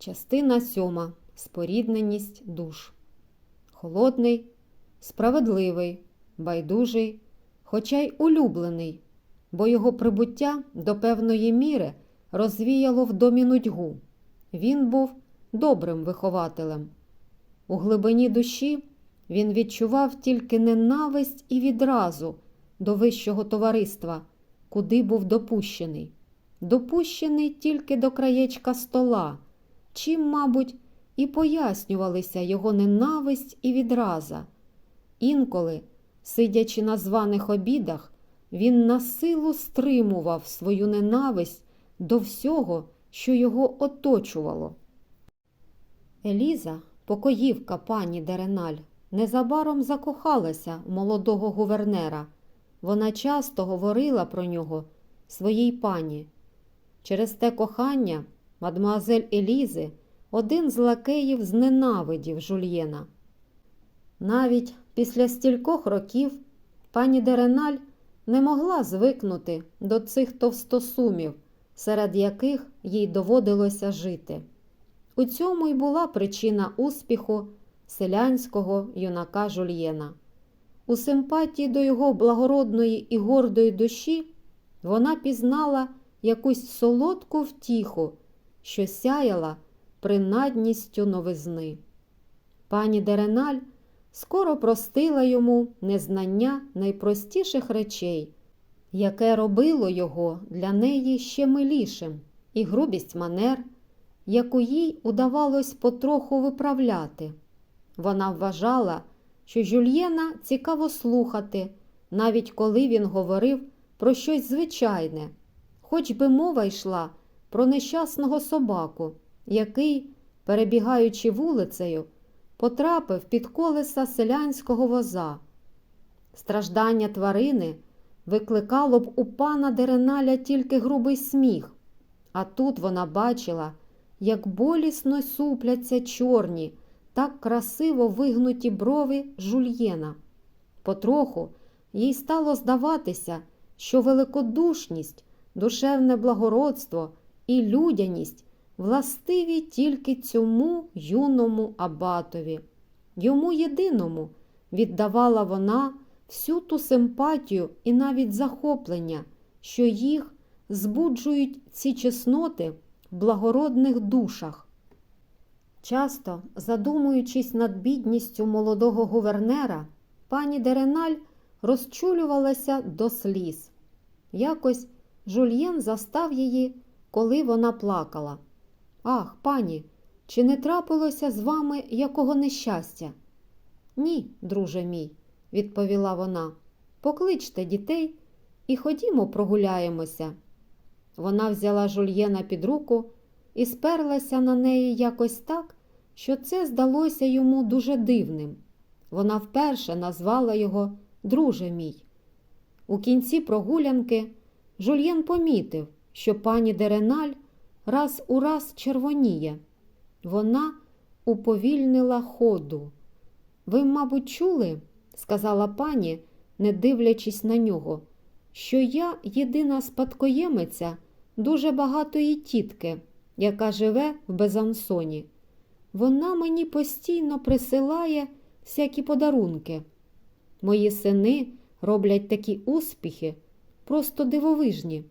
Частина сьома. Спорідненість душ. Холодний, справедливий, байдужий, хоча й улюблений, бо його прибуття до певної міри розвіяло в домі нудьгу. Він був добрим вихователем. У глибині душі він відчував тільки ненависть і відразу до вищого товариства, куди був допущений. Допущений тільки до краєчка стола, чим, мабуть, і пояснювалися його ненависть і відраза. Інколи, сидячи на званих обідах, він на силу стримував свою ненависть до всього, що його оточувало. Еліза, покоївка пані Дереналь, незабаром закохалася в молодого гувернера. Вона часто говорила про нього своїй пані. Через те кохання мадмуазель Елізи один з лакеїв зненавидів жульєна. Навіть після стількох років пані Дереналь не могла звикнути до цих товстосумів, серед яких їй доводилося жити. У цьому й була причина успіху селянського юнака Жульєна. У симпатії до його благородної і гордої душі вона пізнала якусь солодку втіху, що сяяла принадністю новизни. Пані Дереналь скоро простила йому незнання найпростіших речей, яке робило його для неї ще милішим, і грубість манер, яку їй удавалось потроху виправляти. Вона вважала, що Жюльєна цікаво слухати, навіть коли він говорив про щось звичайне, хоч би мова йшла про нещасного собаку, який, перебігаючи вулицею, потрапив під колеса селянського воза. Страждання тварини викликало б у пана Дереналя тільки грубий сміх, а тут вона бачила, як болісно супляться чорні, так красиво вигнуті брови жульєна. Потроху їй стало здаватися, що великодушність, душевне благородство і людяність властиві тільки цьому юному абатові. Йому єдиному віддавала вона всю ту симпатію і навіть захоплення, що їх збуджують ці чесноти в благородних душах. Часто, задумуючись над бідністю молодого гувернера, пані Дереналь розчулювалася до сліз. Якось жульєн застав її, коли вона плакала. Ах, пані, чи не трапилося з вами якого нещастя? Ні, друже мій, відповіла вона. Покличте дітей і ходімо прогуляємося. Вона взяла жульєна під руку і сперлася на неї якось так, що це здалося йому дуже дивним. Вона вперше назвала його Друже мій. У кінці прогулянки жульєн помітив, що пані Дереналь раз у раз червоніє. Вона уповільнила ходу. Ви, мабуть, чули, сказала пані, не дивлячись на нього, що я єдина спадкоємиця дуже багатої тітки, яка живе в Безансоні. Вона мені постійно присилає всякі подарунки. Мої сини роблять такі успіхи, просто дивовижні.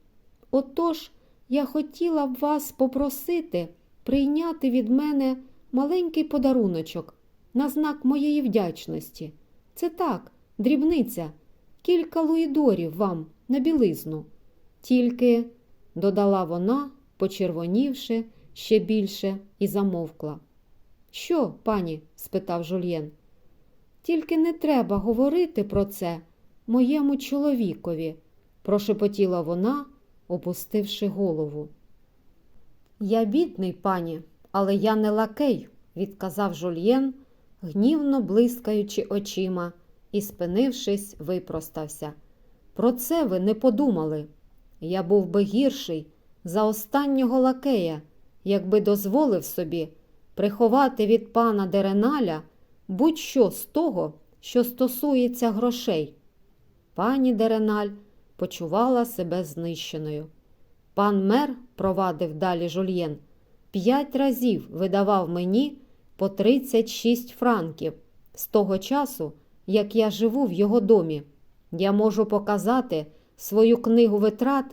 Отож, я хотіла б вас попросити прийняти від мене маленький подаруночок на знак моєї вдячності. Це так, дрібниця, кілька луїдорів вам на білизну. Тільки, додала вона, почервонівши ще більше, і замовкла. Що, пані? спитав жульєн. Тільки не треба говорити про це моєму чоловікові, прошепотіла вона, опустивши голову. Я бідний, пані, але я не лакей, відказав жульєн, гнівно блискаючи очима і, спинившись, випростався. Про це ви не подумали. Я був би гірший за останнього лакея, якби дозволив собі приховати від пана Дереналя будь-що з того, що стосується грошей. Пані Дереналь почувала себе знищеною. Пан мер, провадив далі жульєн, п'ять разів видавав мені по 36 франків з того часу, як я живу в його домі. Я можу показати свою книгу витрат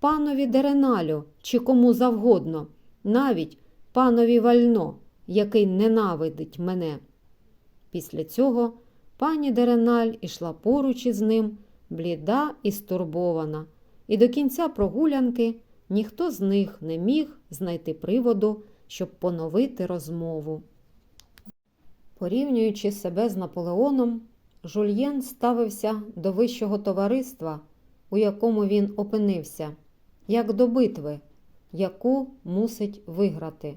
панові Дереналю чи кому завгодно, навіть панові Вально, який ненавидить мене. Після цього пані Дереналь ішла поруч із ним, бліда і стурбована, і до кінця прогулянки ніхто з них не міг знайти приводу, щоб поновити розмову. Порівнюючи себе з Наполеоном, Жульєн ставився до вищого товариства, у якому він опинився, як до битви, яку мусить виграти.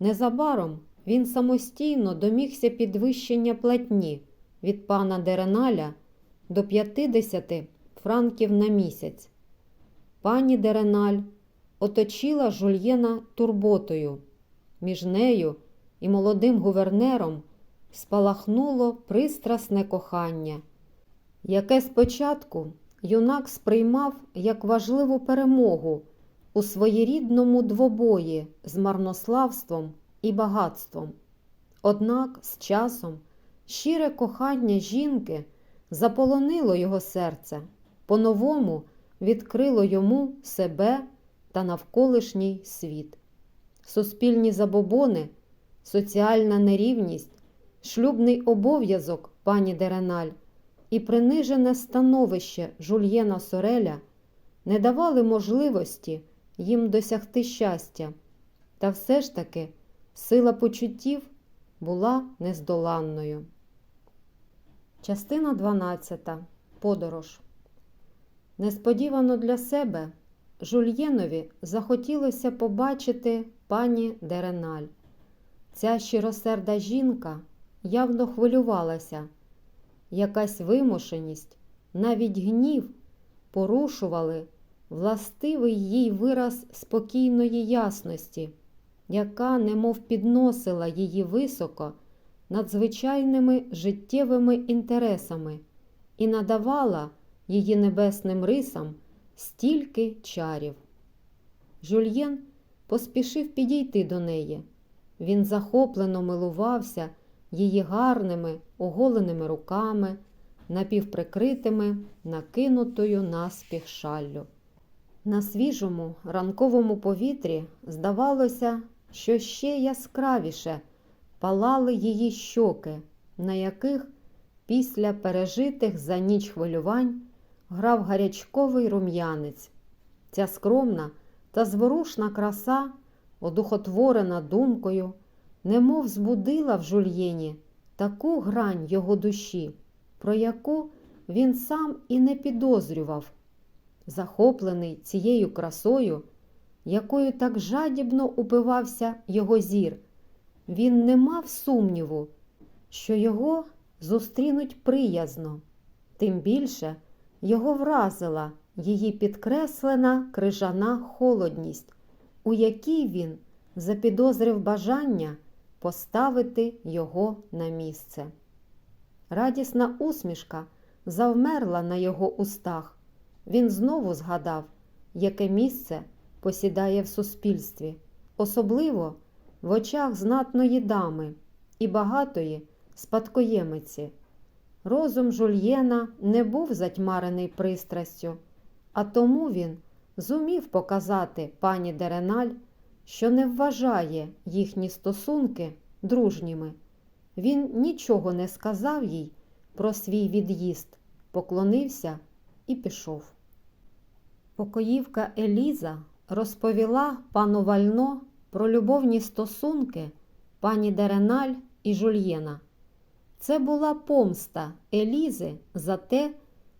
Незабаром він самостійно домігся підвищення платні від пана Дереналя до 50 франків на місяць. Пані Дереналь оточила жульєна турботою. Між нею і молодим гувернером спалахнуло пристрасне кохання, яке спочатку юнак сприймав як важливу перемогу у своєрідному двобої з марнославством і багатством. Однак з часом щире кохання жінки заполонило його серце, по-новому відкрило йому себе та навколишній світ. Суспільні забобони, соціальна нерівність, шлюбний обов'язок пані Дереналь і принижене становище Жульєна Сореля не давали можливості їм досягти щастя, та все ж таки сила почуттів була нездоланною. Частина 12. Подорож. Несподівано для себе Жульєнові захотілося побачити пані Дереналь. Ця щиросерда жінка явно хвилювалася. Якась вимушеність, навіть гнів порушували властивий їй вираз спокійної ясності, яка немов підносила її високо над звичайними життєвими інтересами і надавала її небесним рисам стільки чарів. Жульєн поспішив підійти до неї. Він захоплено милувався її гарними оголеними руками, напівприкритими, накинутою наспіх шаллю. На свіжому ранковому повітрі здавалося, що ще яскравіше палали її щоки, на яких після пережитих за ніч хвилювань грав гарячковий рум'янець. Ця скромна та зворушна краса, одухотворена думкою, немов збудила в жульєні таку грань його душі, про яку він сам і не підозрював. Захоплений цією красою, якою так жадібно упивався його зір, він не мав сумніву, що його зустрінуть приязно, тим більше його вразила її підкреслена крижана холодність, у якій він запідозрив бажання поставити його на місце. Радісна усмішка завмерла на його устах. Він знову згадав, яке місце посідає в суспільстві, особливо в очах знатної дами і багатої спадкоємиці. Розум жульєна не був затьмарений пристрастю, а тому він зумів показати пані Дереналь, що не вважає їхні стосунки дружніми. Він нічого не сказав їй про свій від'їзд, поклонився і пішов. Покоївка Еліза розповіла пану Вально про любовні стосунки пані Дереналь і Жульєна. Це була помста Елізи за те,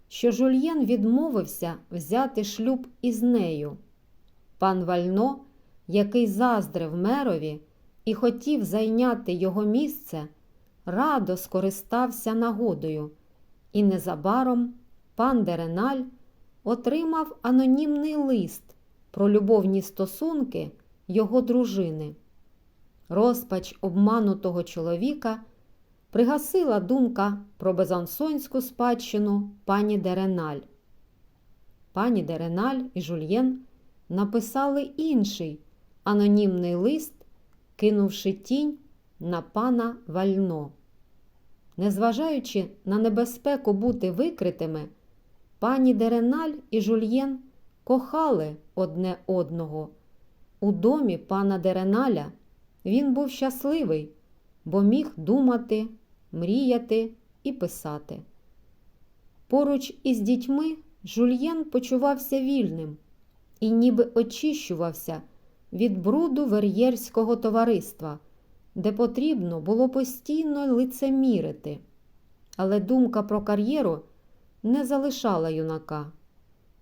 що Жульєн відмовився взяти шлюб із нею. Пан Вально, який заздрив мерові і хотів зайняти його місце, радо скористався нагодою, і незабаром пан Дереналь отримав анонімний лист про любовні стосунки його дружини. Розпач обманутого чоловіка пригасила думка про безансонську спадщину пані Дереналь. Пані Дереналь і Жульєн написали інший анонімний лист, кинувши тінь на пана Вально. Незважаючи на небезпеку бути викритими, пані Дереналь і Жульєн кохали одне одного. У домі пана Дереналя він був щасливий, бо міг думати, мріяти і писати. Поруч із дітьми Жульєн почувався вільним і ніби очищувався від бруду вер'єрського товариства, де потрібно було постійно лицемірити. Але думка про кар'єру не залишала юнака.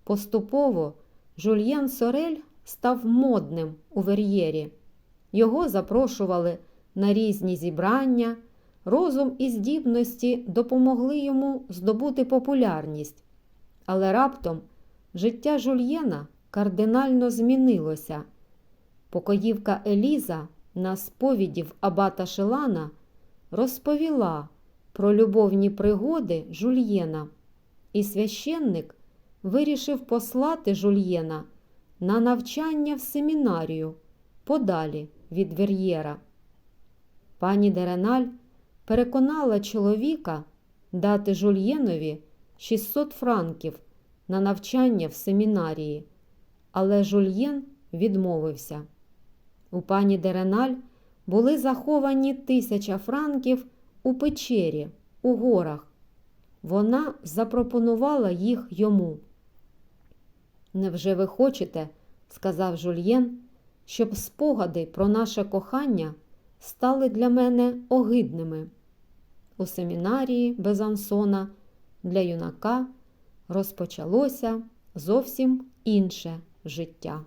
Поступово Жульєн Сорель став модним у вер'єрі. Його запрошували на різні зібрання, розум і здібності допомогли йому здобути популярність. Але раптом життя Жульєна кардинально змінилося. Покоївка Еліза на сповіді в Абата Шелана розповіла про любовні пригоди Жульєна, і священник вирішив послати Жульєна на навчання в семінарію подалі від Вер'єра. Пані Дереналь переконала чоловіка дати Жульєнові 600 франків на навчання в семінарії, але Жульєн відмовився. У пані Дереналь були заховані тисяча франків у печері, у горах. Вона запропонувала їх йому. Невже ви хочете, сказав Жульєн, щоб спогади про наше кохання стали для мене огидними? У семінарії Безансона для юнака розпочалося зовсім інше життя.